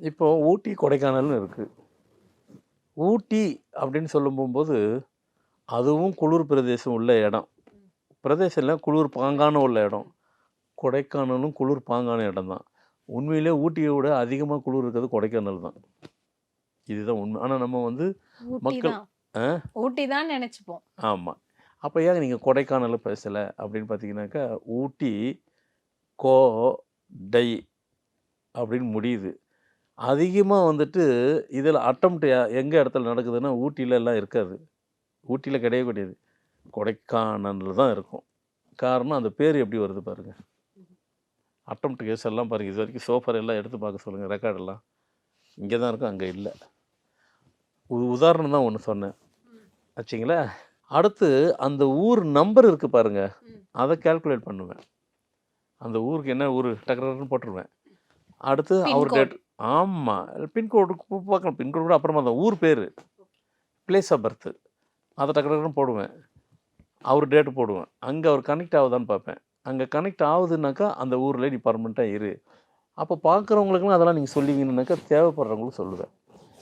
இப்போ ஊட்டி கொடைக்கானல்னு இருக்குது ஊட்டி அப்படின்னு சொல்லும் போகும்போது அதுவும் குளிர் பிரதேசம் உள்ள இடம். பிரதேசம் இல்லை குளிர் பாங்கான உள்ள இடம். கொடைக்கானலும் குளிர் பாங்கான இடம் தான். உண்மையிலே ஊட்டியை விட அதிகமாக குளிர் இருக்கிறது கொடைக்கானல் தான். இதுதான் உண்மை. ஆனால் நம்ம வந்து மக்கள்-? ஊட்டி தான் நினைச்சுப்போம். ஆமாம் அப்போ ஏன் நீங்கள் கொடைக்கானல் பேசலை அப்படின்னு பார்த்தீங்கன்னாக்கா ஊட்டி கோ டை அப்படின்னு முடியுது. அதிகமாக வந்துட்டு இதில் அட்டம்ப்ட் எங்கே இடத்துல நடக்குதுன்னா ஊட்டியில எல்லாம் இருக்காது. ஊட்டியில் கிடையவே கிடையாது. கொடைக்கானலில் தான் இருக்கும். காரணம் அந்த பேர் எப்படி வருது பாருங்க. அட்டம்ப்ட் கேஸ் எல்லாம் பாருங்கள் இது வரைக்கும் சோஃபர் எல்லாம் எடுத்து பார்க்க சொல்லுங்கள் ரெக்கார்டெல்லாம் இங்கே தான் இருக்கும் அங்கே இல்லை. உ- உதாரணம் தான் ஒன்று சொன்னேன். ஆச்சுங்களா அடுத்து அந்த ஊர் நம்பர் இருக்குது பாருங்க. ம். அதை கால்குலேட் பண்ணுவேன். அந்த ஊருக்கு என்ன ஊர்? டக்குன்னு போட்டுருவேன். அடுத்து அவர். டேட் ஆமாம் பின்கோடு பார்க்கணும். பின்கோடு கூட அப்புறமா தான். ஊர் பேர். பிளேஸ் ஆஃப் பர்த்து அதை டக்கு டக்குன்னு போடுவேன். அவர் டேட்டு போடுவேன். அங்கே அவர் கனெக்ட் ஆகுதான்னு பார்ப்பேன். அங்கே கனெக்ட் ஆகுதுனாக்கா அந்த ஊரில் நீ பர்மனெண்ட்டாக இரு. அப்போ பார்க்குறவங்களுக்குலாம் அதெல்லாம் நீங்கள் சொல்லுவீங்கன்னாக்கா தேவைப்படுறவங்களுக்கு சொல்லுவேன்.